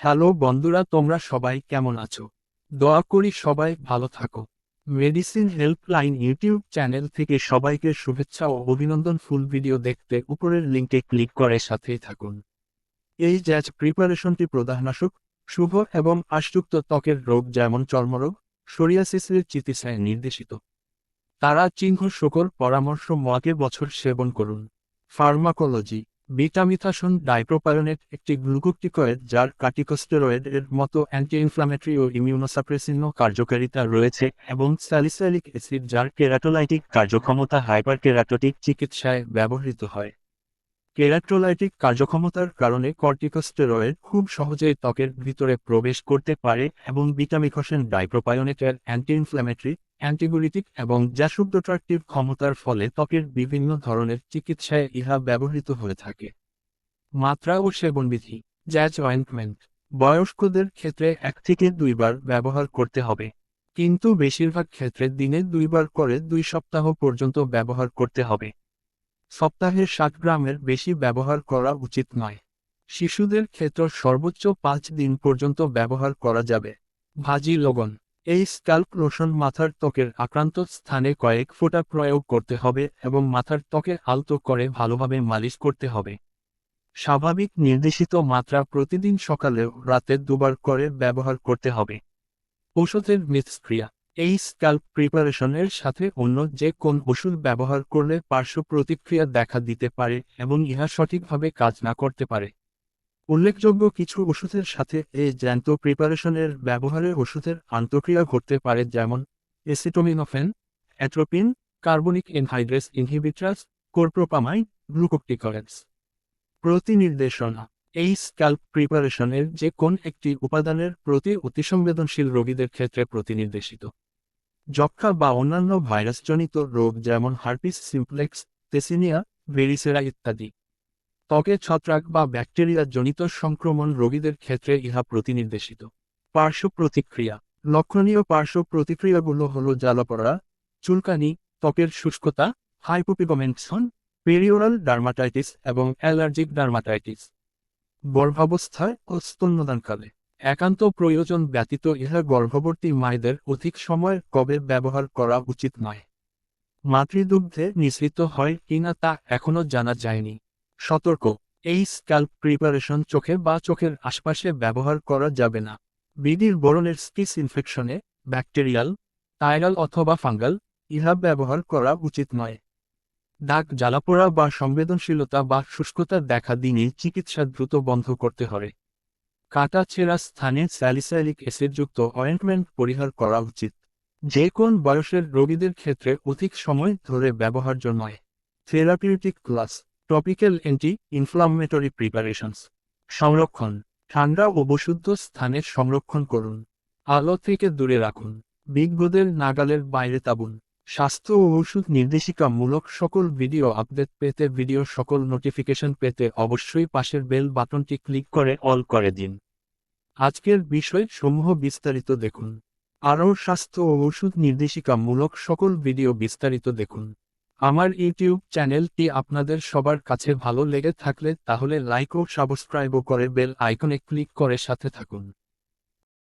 Hello বন্ধুরা, তোমরা সবাই কেমন আছো? দোয়া করি সবাই ভালো থাকো। মেডিসিন হেল্পলাইন ইউটিউব চ্যানেল থেকে সবাইকে শুভেচ্ছা ও অভিনন্দন। ফুল ভিডিও দেখতে উপরের লিঙ্কে ক্লিক করে সাথেই থাকুন। এই জ্যাজ প্রিপারেশনটি প্রদাহনাশক, শুভ এবং আশযুক্ত ত্বকের রোগ যেমন চর্মরোগ সোরিয়াসিসের চিকিৎসায় নির্দেশিত। তারা চিহ্ন শকর পরামর্শ মাকে বছর সেবন করুন। ফার্মাকোলজি বিটামিথাসন ডাইপ্রোপায়োনেট একটি গ্লুকোকটিকয়েড যার কার্টিকোস্টেরয়েড এর মতো অ্যান্টি ইনফ্লামেটরি ও ইমিউনোসাপ্রেসিনো কার্যকারিতা রয়েছে এবং স্যালিসাইলিক অ্যাসিড যার কেরাটোলাইটিক কার্যক্ষমতা হাইপার কেরাটোটিক চিকিৎসায় ব্যবহৃত হয়। কেরাটোলাইটিক কার্যক্ষমতার কারণে কর্টিকোস্টেরয়েড খুব সহজেই ত্বকের ভিতরে প্রবেশ করতে পারে এবং বিটামিকোসেন ডাইপ্রোপায়োনেটের অ্যান্টি ইনফ্ল্যামেটরি অ্যান্টিগুলিটিক এবং জাসুব্দোট্রাকটিভ ক্ষমতার ফলে ত্বকের বিভিন্ন ধরনের চিকিৎসায় ইহা ব্যবহৃত হয়ে থাকে। মাত্রা ও সেবনবিধি জ্যাজ অয়েন্টমেন্ট বয়স্কদের ক্ষেত্রে এক থেকে দুইবার ব্যবহার করতে হবে। কিন্তু বেশিরভাগ ক্ষেত্রে দিনে দুইবার করে দুই সপ্তাহ পর্যন্ত ব্যবহার করতে হবে। সপ্তাহে ষাট গ্রামের বেশি ব্যবহার করা উচিত নয়। শিশুদের ক্ষেত্র সর্বোচ্চ পাঁচ দিন পর্যন্ত ব্যবহার করা যাবে। ভাজি লগন এই স্ক্যাল্প লোশন মাথার ত্বকের আক্রান্ত স্থানে কয়েক ফোঁটা প্রয়োগ করতে হবে এবং মাথার ত্বকে আলতো করে ভালোভাবে মালিশ করতে হবে। স্বাভাবিক নির্দেশিত মাত্রা প্রতিদিন সকালে রাতে দুবার করে ব্যবহার করতে হবে। ঔষধের মিথস্ক্রিয়া। এই স্ক্যাল্প প্রিপারেশনের সাথে অন্য যে কোন ওষুধ ব্যবহার করলে পার্শ্ব প্রতিক্রিয়া দেখা দিতে পারে এবং ইহা সঠিকভাবে কাজ না করতে পারে। উল্লেখযোগ্য কিছু ওষুধের সাথে এই জ্যান্ত প্রিপারেশনের ব্যবহারে ওষুধের আন্তঃক্রিয়া ঘটতে পারে, যেমন এসিটোমিনোফেন অ্যাট্রোপিন কার্বনিক এনহাইড্রেস ইনহিবিট্রাস কোরপ্রোপামাইড গ্লুকোকটিকরেন্স প্রতিনির্দেশনা, এই স্ক্যাল্প প্রিপারেশনের যে কোন একটি উপাদানের প্রতি অতিসংবেদনশীল রোগীদের ক্ষেত্রে প্রতিনির্দেশিত। যক্ষা বা অন্যান্য ভাইরাসজনিত রোগ, যেমন হার্পিস, সিমপ্লেক্স তেসিনিয়া ভেরিসেরা ইত্যাদি। ত্বকে ছত্রাক বা ব্যাকটেরিয়া জনিত সংক্রমণ রোগীদের ক্ষেত্রে ইহা প্রতিনির্দেশিত। পার্শ্ব প্রতিক্রিয়া। লক্ষণীয় পার্শ্ব প্রতিক্রিয়াগুলো হল জ্বালাপড়া, চুলকানি, ত্বকের শুষ্কতা হাইপোপিগমেন্টসন পেরিওরাল ডার্মাটাইটিস এবং অ্যালার্জিক ডার্মাটাইটিস। গর্ভাবস্থায় ও স্তন্যদানকালে। একান্ত প্রয়োজন ব্যতীত ইহা গর্ভবতী মায়েদের অধিক সময় কবে ব্যবহার করা উচিত নয়। মাতৃদুগ্ধে নিঃসৃত হয় কিনা তা এখনও জানা যায়নি। সতর্ক। এই স্ক্যাল্প প্রিপারেশন চোখে বা চোখের আশপাশে ব্যবহার করা যাবে না। বিডির বরণের স্কিস ইনফেকশনে ব্যাকটেরিয়াল থাইরাল অথবা ফাঙ্গাল ইহা ব্যবহার করা উচিত নয়। দাগ জ্বালাপোড়া বা সংবেদনশীলতা বা শুষ্কতা দেখা দিনে চিকিৎসা দ্রুত বন্ধ করতে হবে। কাটা ছেঁড়া স্থানে স্যালিসাইলিক অ্যাসিডযুক্ত অয়েন্টমেন্ট পরিহার করা উচিত। যে কোন বয়সের রোগীদের ক্ষেত্রে অধিক সময় ধরে ব্যবহার্য নয়। Therapeutic class topical anti inflammatory preparations সংরক্ষণ, ঠান্ডা ও বশুদ্ধ স্থানে সংরক্ষণ করুন। আলো থেকে দূরে রাখুন। বিজ্ঞদের নাগালের বাইরে তাবুন। স্বাস্থ্য ও ওষুধ নির্দেশিকামূলক সকল ভিডিও আপডেট পেতে ভিডিও সকল নোটিফিকেশন পেতে অবশ্যই পাশের বেল বাটনটি ক্লিক করে অল করে দিন। আজকের বিষয় সমূহ বিস্তারিত দেখুন। আরও স্বাস্থ্য ও ওষুধ নির্দেশিকামূলক সকল ভিডিও বিস্তারিত দেখুন। আমার ইউটিউব চ্যানেলটি আপনাদের সবার কাছে ভালো লেগে থাকলে তাহলে লাইক ও সাবস্ক্রাইবও করে বেল আইকনে ক্লিক করে সাথে থাকুন।